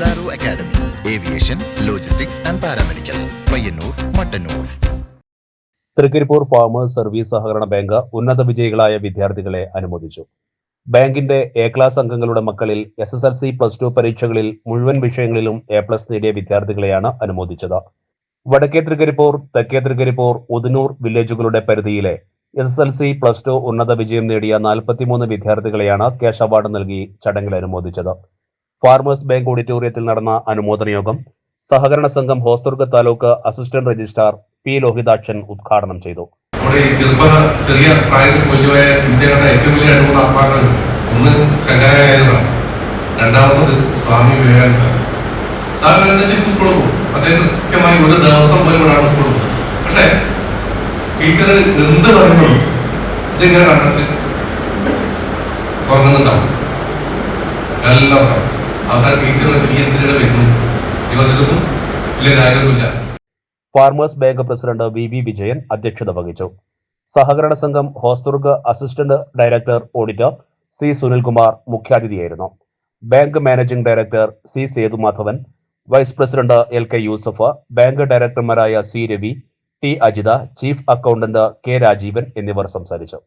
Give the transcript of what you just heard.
Diagnostics and paramedical Payyanur Mattannur Trikaripur farmers service സഹകരണ bank ഉന്നത വിജയികളായ വിദ്യാർത്ഥികളെ അനുമോദിച്ചു. ബാങ്കിന്റെ എ ക്ലാസ് അംഗങ്ങളുടെ മക്കളിൽ S S L C plus two പരീക്ഷകളിൽ മുഴുവൻ വിഷയങ്ങളിലും എ പ്ലസ് നേടിയ വിദ്യാർത്ഥികളെയാണ് അനുമോദിച്ചത്. വടക്കേ തൃക്കരിപ്പൂർ തെക്കേ തൃക്കരിപ്പൂർ ഉദനൂർ വില്ലേജുകളുടെ പരിധിയിലെ S S L C plus two ഉന്നത വിജയം നേടിയ നാൽപ്പത്തിമൂന്ന് വിദ്യാർത്ഥികളെയാണ് ക്യാഷ് അവാർഡ് നൽകി ചടങ്ങിൽ അനുമോദിച്ചത്. ഫാർമേഴ്സ് ബാങ്ക് ഓഡിറ്റോറിയത്തിൽ നടന്ന അനുമോദന യോഗം സഹകരണ സംഘം Hosdurg taluk assistant registrar P Lohithakshan ഉദ്ഘാടനം ചെയ്തു. നമ്മുടെ ചെറിയ പ്രായത്തിൽ ഇന്ത്യയുടെ ഏറ്റവും വലിയ രണ്ട് മൂന്ന് ആത്മാക്കൾ ഒന്ന് ശങ്കരാചാര്യനാണ് രണ്ടാമത്തത് സ്വാമി വിവേകാനന്ദ സ്വാമി വിവേകാനന്ദ സ്കൂളിൽ അദ്ദേഹം കൃത്യമായി ഒരു ദിവസം പോലും സ്കൂളിൽ ടീച്ചർ എന്ത് കണ്ടച്ച് ഉറങ്ങുന്നുണ്ടാവും. എല്ലാം farmers bank president V V Vijayan അധ്യക്ഷത വഹിച്ചു. സഹകരണ സംഘം Hosdurg assistant director auditor C Sunilkumar മുഖ്യാതിഥിയായിരുന്നു. Bank managing director C Sethumadhavan. Vice president L K Yusuf bank ഡയറക്ടർമാരായ C Ravi T Ajitha chief accountant K Rajeevan എന്നിവർ സംസാരിച്ചു.